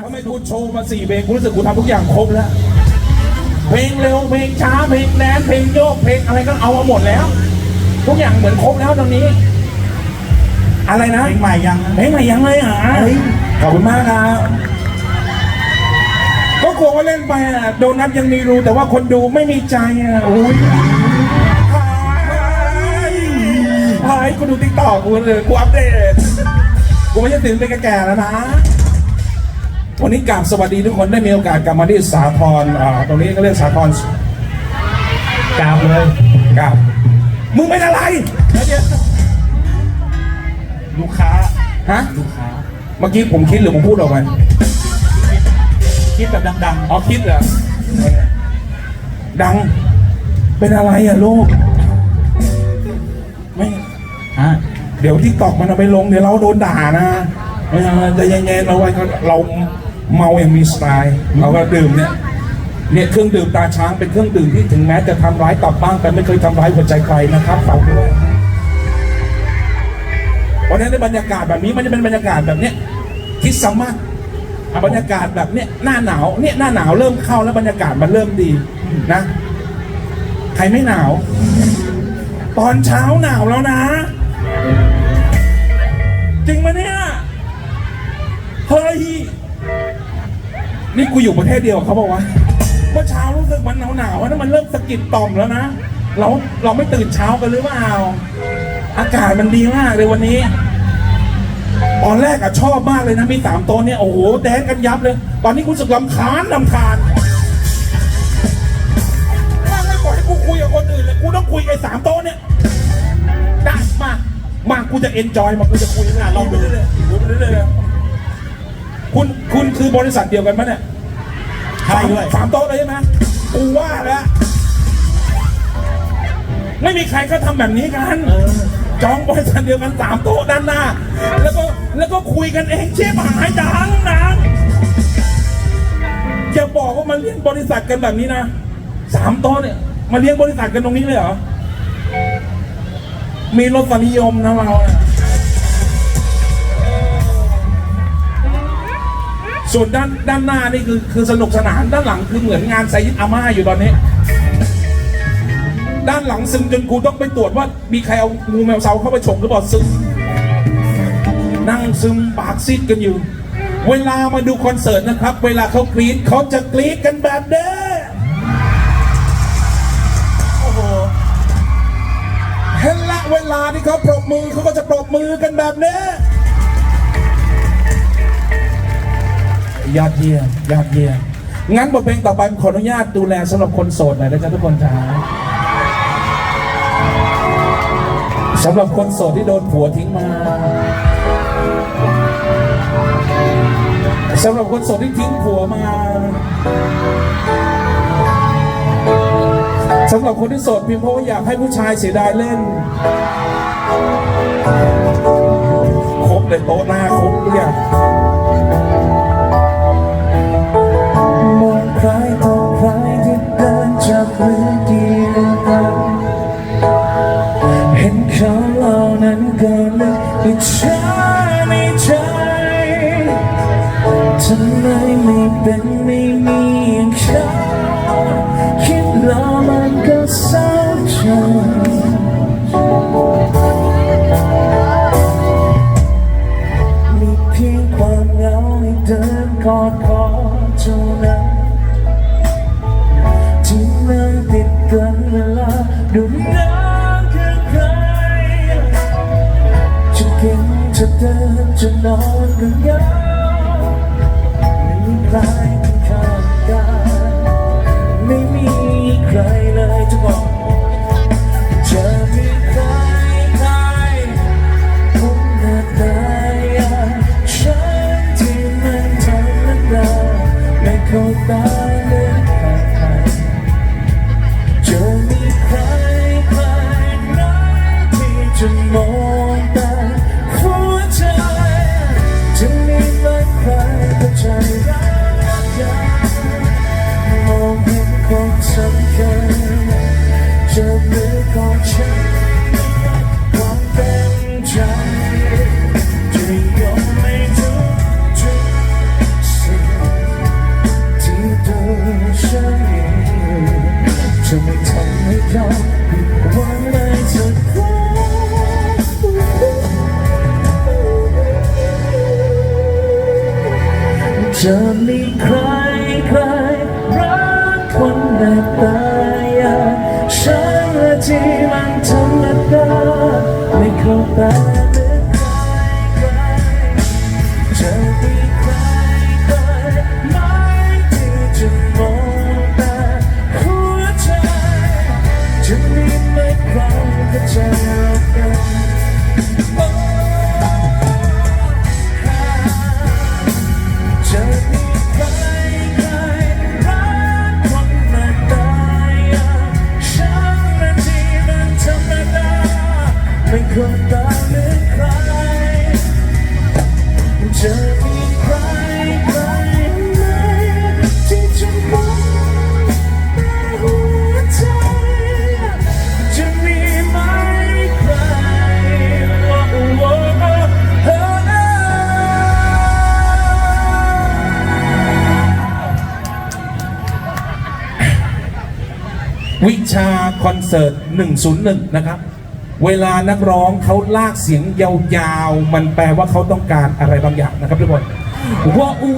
ทำไมกูโชว์มาสี่เพลงกูรู้สึกกูทำทุกอย่างครบแล้ว เพลงเร็วเพลงช้าเพลงแดนซ์เพลงโยกเพลงอะไรก็เอามาหมดแล้ว ทุกอย่างเหมือนครบแล้วตอนนี้ อะไรนะเพลงใหม่ยังเพลงใหม่ยังเลยเหรอขอบคุณมากครับ ก็กลัวว่าเล่นไปอะโดนัทยังมีรูแต่ว่าคนดูไม่มีใจอะโอ้ยหายหายกูดูติ๊กต็อกกูเลยกูอัปเดตกูไม่ใช่ตื่นเป็นแก่ๆแล้วนะ วันนี้กราบสวัสดีทุกคนได้มีโอกาสกลับมาที่สาทรอ่าตรงนี้ก็เรียกสาทรกราบเลยกราบมึงเป็นอะไรเดี๋ยวลูกค้าฮะลูกค้าเมื่อกี้ผมคิดหรือผมพูดออกมาคิดแบบดังอ๋อคิดเหรอดัง เป็นอะไรอะลูกไม่ๆฮะเดี๋ยวที่ตอกมันเอาไปลงเดี๋ยวเราโดนด่านะไม่เอาใจะเย็นๆเราไว้ก็เรา เมาอย่างมีสไตล์เราก็ดื่มเนี่ยเนี่ยเครื่องดื่มตาช้างเป็นเครื่องดื่มที่ถึงแม้จะทำร้ายตับบ้าง แต่ไม่เคยทำร้ายหัวใจใครนะครับฝากด้วยวันนั้นในบรรยากาศแบบนี้มันจะเป็นบรรยากาศแบบเนี้ยคิดสามารถบรรยากาศแบบเนี้ยหน้าหนาวเนี่ยหน้าหนาวเริ่มเข้าแล้วบรรยากาศมันเริ่มดีนะใครไม่หนาว ตอนเช้าหนาวแล้วนะ จริงไหมเนี่ยเฮ้ย นี่กูอยู่ประเทศเดียวกับเขาบอกว่าเมื่อเช้ารู้สึกมันหนาวหนาวๆนะมันเริ่มสะกิดต่อมแล้วนะ เราเราไม่ตื่นเช้ากันหรือเปล่า อากาศมันดีมากเลยวันนี้ ตอนแรกอะชอบมากเลยนะมีสามโต๊ะเนี่ยโอ้โหแดนกันยับเลย ตอนนี้กูรู้สึกลำคาญลำคาญมาไม่ปล่อยให้กูคุยกับคนอื่นเลยกูต้องคุยกับไอ้สามโต๊ะเนี่ยได้มามากูจะเอนจอยมากูจะคุยงานลองไปเรื่อยๆดูไปเรื่อยๆ คุณคุณคือบริษัทเดียวกันไหมเนี่ยใช่ด้วย สามโต๊ะเลยใช่ไหมกูว่าแล้ว ไม่มีใครเขาทำแบบนี้กัน จองบริษัทเดียวกันสามโต๊ะด้านหน้า แล้วก็แล้วก็คุยกันเองเชี่ยหายดังดังอย่าบอกว่ามันเลี้ยงบริษัทกันแบบนี้นะสามโต๊ะเนี่ยมาเลี้ยงบริษัทกันตรงนี้เลยเหรอ มีรสนิยมนะเราอะ ส่วนด้านด้านหน้านี่คือคือสนุกสนานด้านหลังคือเหมือนงานไซยิดอาม่าอยู่ตอนนี้ ด้านหลังซึมจนกูต้องไปตรวจว่า มีใครเอางูแมวเซาเข้าไปฉกหรือเปล่าซึมนั่งซึมปากซีดกันอยู่ เวลามาดูคอนเสิร์ตนะครับ เวลาเขากรี๊ดเขาจะกรี๊ดกันแบบเด้อโอ้โหเห็นละเวลาที่เขาปรบมือเขาก็จะปรบมือกันแบบนี้ ยอดเยี่ยมยอดเยี่ยมงั้นบทเพลงต่อไปผมขออนุญาตดูแลสำหรับคนโสดหน่อยนะจ๊ะทุกคนจ้าสำหรับคนโสดที่โดนผัวทิ้งมาสำหรับคนโสดที่ทิ้งผัวมาสำหรับคนที่โสดเพียงเพราะว่าอยากให้ผู้ชายเสียดายเล่นครบเลยโต๊ะหน้าครบเนี่ยง นจากมือเดียวกันเห็นเขาเหล่านั้นก็นึกอิจฉาในใจทำไมไม่เป็นไม่มี know มือนคอมีใครใคหมที่จะมนหัหนึ่าวิชาคอนเสิร์ต 101 นะครับ เวลานักร้องเขาลากเสียงยาวๆ มันแปลว่าเขาต้องการอะไรบางอย่างนะครับทุกคนว่าอ้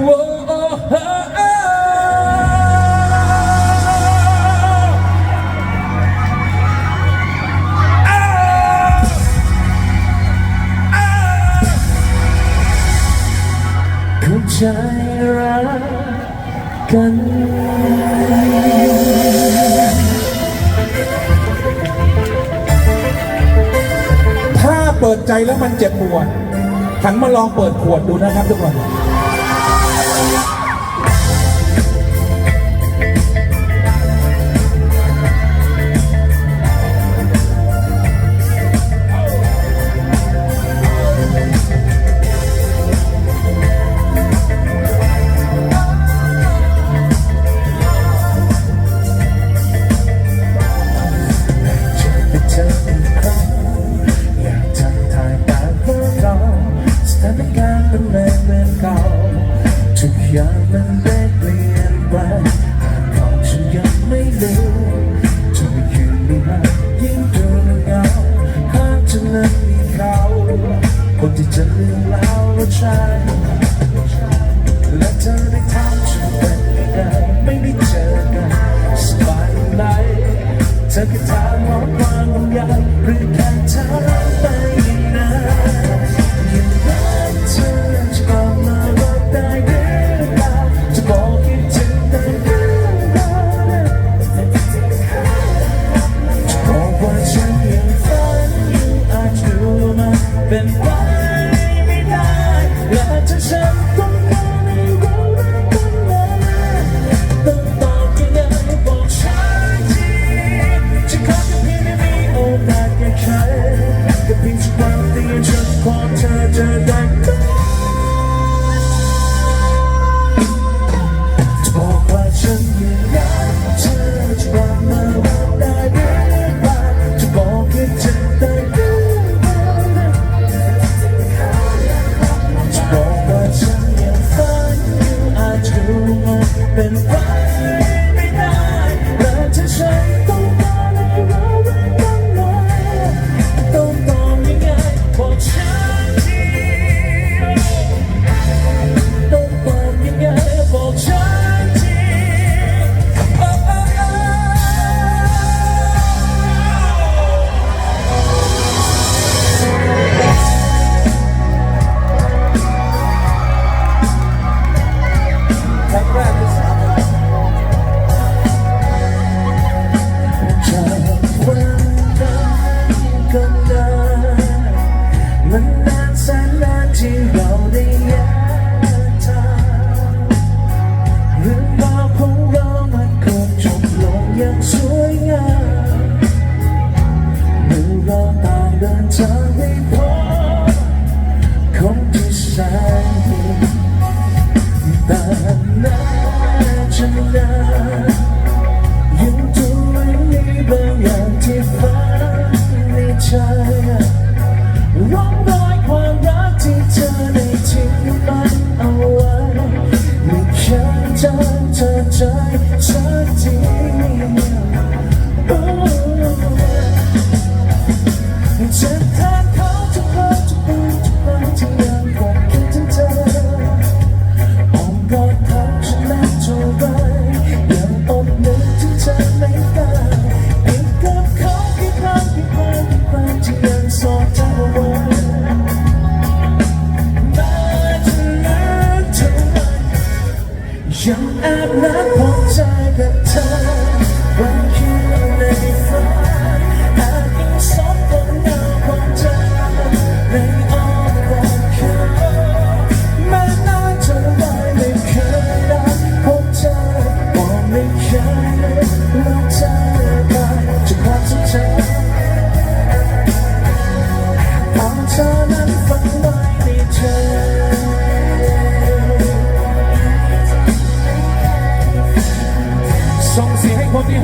ใจรักกัน ใจแล้วมันเจ็บปวดหันมาลองเปิดขวดดูนะครับทุกคน คนที่จะลืมแล้วรสชา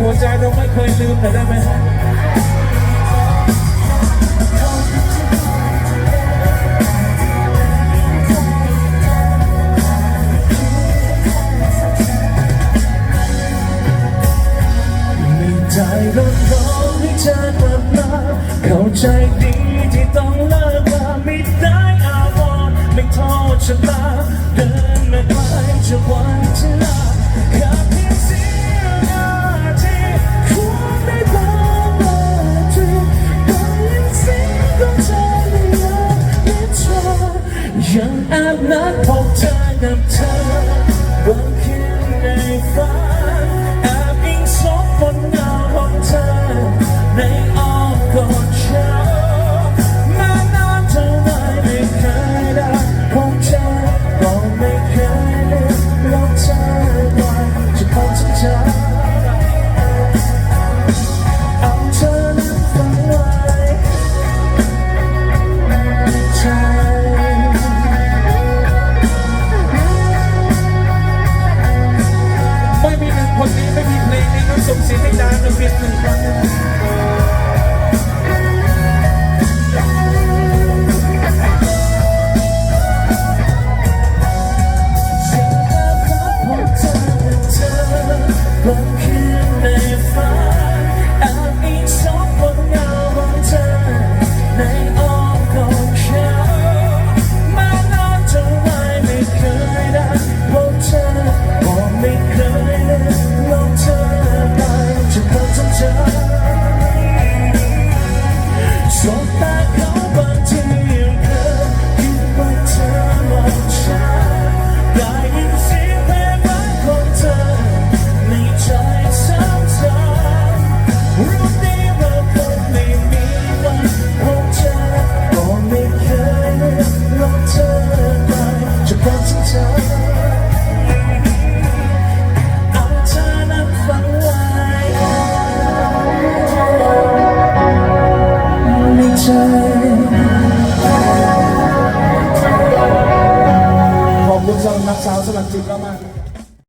หัวใจเราไม่เคยลืมแต่ได้ไหมใจร้อนร้อนใเธอกับเข้าใจดีที่ต้องเลิกลาไม่ได้อาวรไม่โทษชะตา você tem dado, eu